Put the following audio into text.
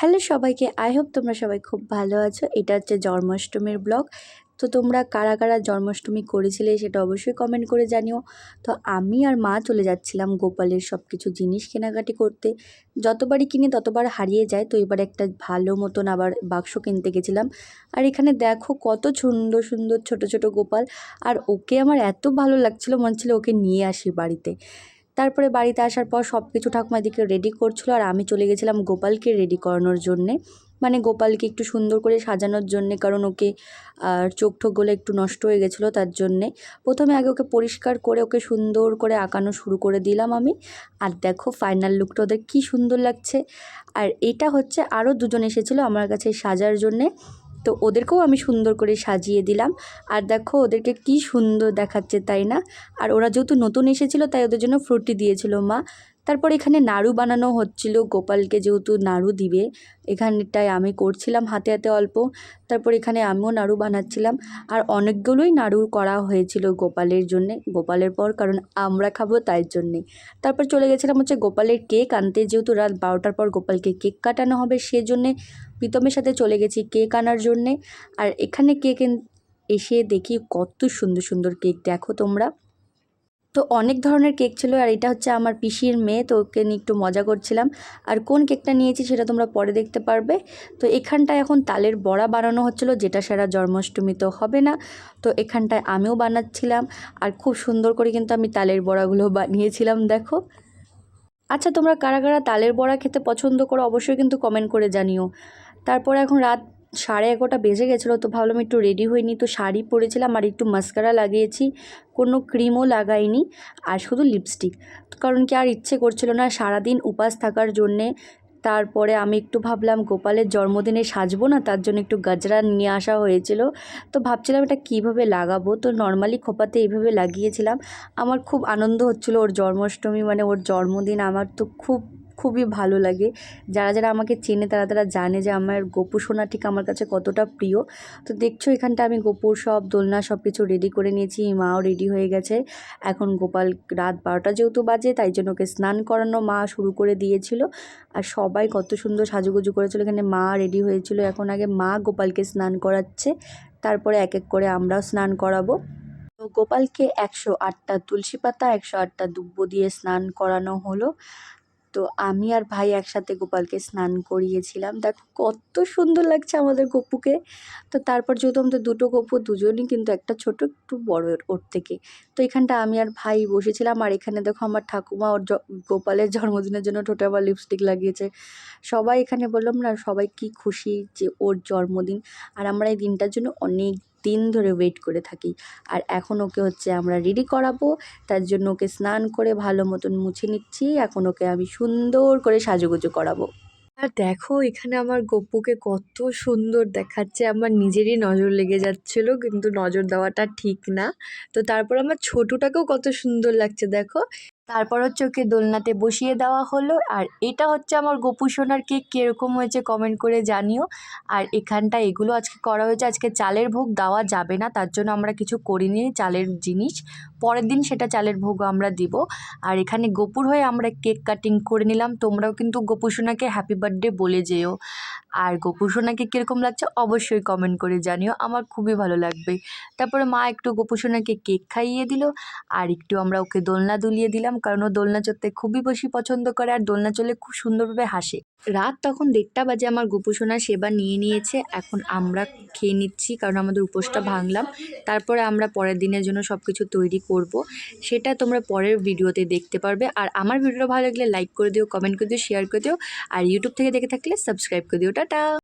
Hello সবাইকে, I hope তোমরা সবাই খুব ভালো আছো। এটা হচ্ছে জন্মাষ্টমীর ব্লগ। তো তোমরা কারা কারা জন্মাষ্টমী করেছিলে সেটা অবশ্যই কমেন্ট করে জানিও। তো আমি আর মা চলে যাচ্ছিলাম গোপালের সব কিছু জিনিস কেনাকাটি করতে। যতবারই কিনে ততবার হারিয়ে যায়, তো এবার একটা ভালো মতন আবার বাক্স কিনতে গেছিলাম। আর এখানে দেখো কত সুন্দর সুন্দর ছোট ছোট গোপাল। আর ওকে আমার এত ভালো লাগছিল, মনে ছিল ওকে নিয়ে আসি বাড়িতে। তারপরে বাড়িতে আসার পর সব কিছু ঠাকুমা এদিকে রেডি করছিল আর আমি চলে গেছিলাম গোপালকে রেডি করানোর জন্যে। মানে গোপালকে একটু সুন্দর করে সাজানোর জন্যে, কারণ ওকে, আর চোখ ঠোকগুলো একটু নষ্ট হয়ে গেছিল তার জন্যে। প্রথমে আগে ওকে পরিষ্কার করে, ওকে সুন্দর করে আঁকানো শুরু করে দিলাম আমি। আর দেখো ফাইনাল লুকটা ওদের কী সুন্দর লাগছে। আর এটা হচ্ছে আরও দুজন এসেছিল আমার কাছে সাজার জন্যে। তো ওদেরকেও আমি সুন্দর করে সাজিয়ে দিলাম। আর দেখো ওদেরকে কি সুন্দর দেখাচ্ছে, তাই না? আর ওরা যেহেতু নতুন এসেছিল, তাই ওদের জন্য ফ্রুটি দিয়েছিল মা। তারপর এখানে নাড়ু বানানো হচ্ছিল, গোপালকে যেহেতু নাড়ু দিবে, এখানটায় আমি করছিলাম হাতে হাতে অল্প। তারপর এখানে আমিও নাড়ু বানাচ্ছিলাম। আর অনেকগুলোই নাড়ু করা হয়েছিল গোপালের জন্যে, গোপালের পর, কারণ আমরা খাব তাই জন্যে। তারপর চলে গেছিলাম হচ্ছে গোপালের কেক আনতে, যেহেতু রাত বারোটার পর গোপালকে কেক কাটানো হবে, সেজন্যে প্রীতমের সাথে চলে গেছি কেক আনার জন্যে। আর এখানে কেক এসে দেখি কত সুন্দর সুন্দর কেক, দেখো তোমরা। তো অনেক ধরনের কেক ছিল আর এটা হচ্ছে আমার পিসির মেয়ে, তো ওকে নিয়ে একটু মজা করছিলাম। আর কোন কেকটা নিয়েছি সেটা তোমরা পরে দেখতে পারবে। তো এখানটায় এখন তালের বড়া বানানো হচ্ছিল, যেটা সেরা জন্মাষ্টমী তো হবে না। তো এখানটায় আমিও বানাচ্ছিলাম। আর খুব সুন্দর করে কিন্তু আমি তালের বড়াগুলো বানিয়েছিলাম, দেখো। আচ্ছা তোমরা কারা কারা তালের বড়া খেতে পছন্দ করো অবশ্যই কিন্তু কমেন্ট করে জানিও। তারপর এখন রাত সাড়ে এগারোটা বেজে গেছিল, তো ভাবলাম একটু রেডি হইনি তো শাড়ি পরেছিলাম আর একটু মাস্কারা লাগিয়েছি, কোনো ক্রিমও লাগাইনি, আর শুধু লিপস্টিক কারণ কি আর ইচ্ছে করছিল না সারাদিন উপাস থাকার জন্যে তারপরে আমি একটু ভাবলাম, গোপালের জন্মদিনে সাজবো না, তার জন্য একটু গাজরা নিয়ে আসা হয়েছিল। তো ভাবছিলাম এটা কীভাবে লাগাবো? তো নর্মালি খোপাতে এইভাবে লাগিয়েছিলাম। আমার খুব আনন্দ হচ্ছিল ওর জন্মাষ্টমী মানে ওর জন্মদিন আমার তো খুব খুবই ভালো লাগে। যারা যারা আমাকে চেনে, তারা তারা জানে যে আমার গোপু সোনা ঠিক আমার কাছে কতটা প্রিয়। তো দেখছ, এখানটা আমি গোপুর সব দোলনা সব কিছু রেডি করে নিয়েছি, মাও রেডি হয়ে গেছে। এখন গোপাল রাত বারোটা যেহেতু বাজে, তাই জন্য ওকে স্নান করানো মা শুরু করে দিয়েছিল। আর সবাই কত সুন্দর সাজুগুজু করেছিল, এখানে মা রেডি হয়েছিল। এখন আগে মা গোপালকে স্নান করাচ্ছে, তারপরে এক এক করে আমরাও স্নান করাবো। তো গোপালকে একশো আটটা তুলসী পাতা, একশো আটটা দুব্ব দিয়ে স্নান করানো হলো। তো আমি আর ভাই একসাথে গোপালকে স্নান করিয়েছিলাম। দেখো, কত সুন্দর লাগছে আমাদের গপুকে তো তারপর যেহেতু আমাদের দুটো গপু দুজনই, কিন্তু একটা ছোট, একটু বড় ওর থেকে। তো এখানটা আমি আর ভাই বসেছিলাম, আর এখানে দেখো আমার ঠাকুমা ওর গোপালের জন্মদিনের জন্য ঠোঁটে আবার লিপস্টিক লাগিয়েছে। সবাই এখানে বললাম না, সবাই কি খুশি যে ওর জন্মদিন। আর আমরা এই দিনটার জন্য অনেক দিন ধরে ওয়েট করে থাকি। আর এখন ওকে হচ্ছে আমরা রেডি করাবো, তার জন্য ওকে স্নান করে ভালো মতন মুছে নিচ্ছি, এখন ওকে আমি সুন্দর করে সাজুগুজু করাবো। আর দেখো, এখানে আমার গপ্পুকে কত সুন্দর দেখাচ্ছে, আমার নিজেরই নজর লেগে যাচ্ছিল, কিন্তু নজর দেওয়াটা ঠিক না। তো তারপর আমার ছোটটাকেও কত সুন্দর লাগছে, দেখো। তারপর হচ্ছে ওকে দোলনাতে বসিয়ে দেওয়া হলো। আর এটা হচ্ছে আমার গোপু সোনার কেক। কীরকম হয়েছে কমেন্ট করে জানিও। আর এখানটা এগুলো আজকে করা হয়েছে। আজকে চালের ভোগ দেওয়া যাবে না। তার জন্য আমরা কিছু করিনি চালের জিনিস। পরের দিন সেটা চালের ভোগ আমরা দিব। আর এখানে গোপুর হয়ে আমরা কেক কাটিং করে নিলাম। তোমরাও কিন্তু গোপু সোনাকে হ্যাপি বার্থডে বলে যেও। আর গোপু সোনাকে কীরকম লাগছে অবশ্যই কমেন্ট করে জানিও, আমার খুবই ভালো লাগবে। তারপরে মা একটু গোপু সোনাকে কেক খাইয়ে দিল, আর একটু আমরা ওকে দোলনা দুলিয়ে দিলাম, কারণ ও দোলনা চড়তে খুবই বেশি পছন্দ করে, আর দোলনা চলে খুব সুন্দরভাবে হাসে। রাত তখন দেড়টা বাজে আমার গোপুসোনা সেবা নিয়ে নিয়েছে, এখন আমরা খেয়ে নিচ্ছি, কারণ আমাদের উপোসটা ভাঙলাম। তারপরে আমরা পরের দিনের জন্য সব কিছু তৈরি করব, সেটা তোমরা পরের ভিডিওতে দেখতে পারবে। আর আমার ভিডিও ভালো লাগলে লাইক করে দিও কমেন্ট করে দিও শেয়ার করে দিও, আর ইউটিউব থেকে দেখে থাকলে সাবস্ক্রাইব করে দিও। Dadah!